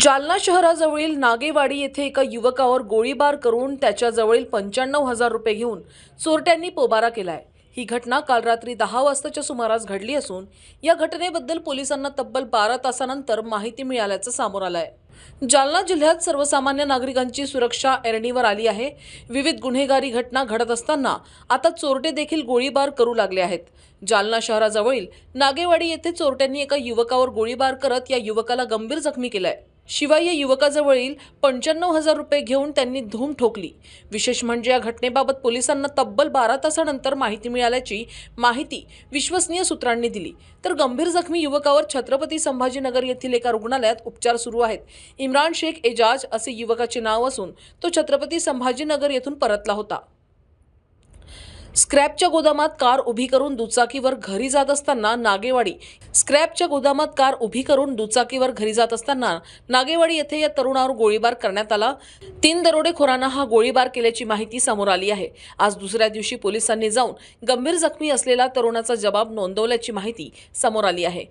जालना शहराजवळील नागेवाडी येथे एका युवकावर गोळीबार करून त्याच्याजवळील पंच्याण्णव हजार रुपये घेऊन चोरट्यांनी पोबारा केलाय. ही घटना काल रात्री दहा वाजताच्या सुमारास घडली असून या घटनेबद्दल पोलिसांना तब्बल बारा तासानंतर माहिती मिळाल्याचं समोर आलंय. जालना जिल्ह्यात सर्वसामान्य नागरिकांची सुरक्षा एरणीवर आली आहे. विविध गुन्हेगारी घटना घडत असताना आता चोरटे देखील गोळीबार करू लागले आहेत. जालना शहराजवळील नागेवाडी येथे चोरट्यांनी एका युवकावर गोळीबार करत या युवकाला गंभीर जखमी केलाय. शिवाय या युवकाजवळील पंच्याण्णव हजार रुपये घेऊन त्यांनी धूम ठोकली. विशेष म्हणजे या घटनेबाबत पोलिसांना तब्बल बारा तासानंतर माहिती मिळाल्याची माहिती विश्वसनीय सूत्रांनी दिली. तर गंभीर जखमी युवकावर छत्रपती संभाजीनगर येथील एका रुग्णालयात उपचार सुरू आहेत. इम्रान शेख एजाज असे युवकाचे नाव असून तो छत्रपती संभाजीनगर येथून परतला होता. स्क्रॅपच्या गोदामात कार उभी करून दुचाकीवर घरी जात असताना नागेवाडी. स्क्रॅपच्या गोदामात कार उभी करून दुचाकीवर घरी जात असताना नागेवाडी येथे या तरुणावर गोळीबार करण्यात आला. तीन दरोडेखोरांना हा गोळीबार केल्याची माहिती समोर आली आहे. आज दुसऱ्या दिवशी पोलिसांनी जाऊन गंभीर जखमी असलेला तरुणाचा जबाब नोंदवल्याची माहिती समोर आली आहे.